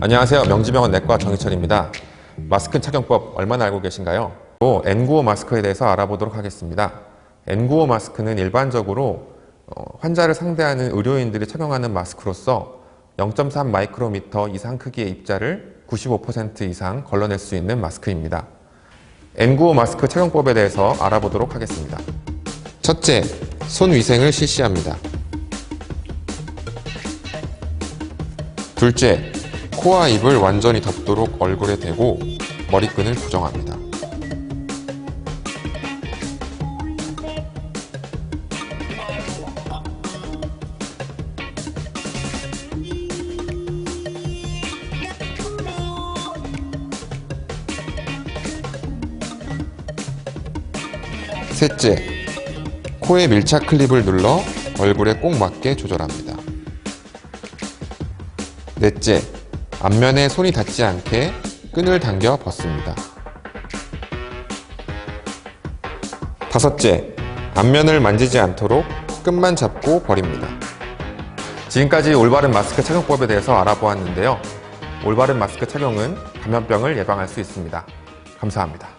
안녕하세요. 명지병원 내과 정희철입니다. 마스크 착용법 얼마나 알고 계신가요? 또 N95 마스크에 대해서 알아보도록 하겠습니다. N95 마스크는 일반적으로 어, 환자를 상대하는 의료인들이 착용하는 마스크로서 0.3 마이크로미터 이상 크기의 입자를 95% 이상 걸러낼 수 있는 마스크입니다. N95 마스크 착용법에 대해서 알아보도록 하겠습니다. 첫째, 손 위생을 실시합니다. 둘째, 코와 입을 완전히 덮도록 얼굴에 대고 머리끈을 고정합니다. 셋째, 코에 밀착 클립을 눌러 얼굴에 꼭 맞게 조절합니다. 넷째, 앞면에 손이 닿지 않게 끈을 당겨 벗습니다. 다섯째, 앞면을 만지지 않도록 끈만 잡고 버립니다. 지금까지 올바른 마스크 착용법에 대해서 알아보았는데요. 올바른 마스크 착용은 감염병을 예방할 수 있습니다. 감사합니다.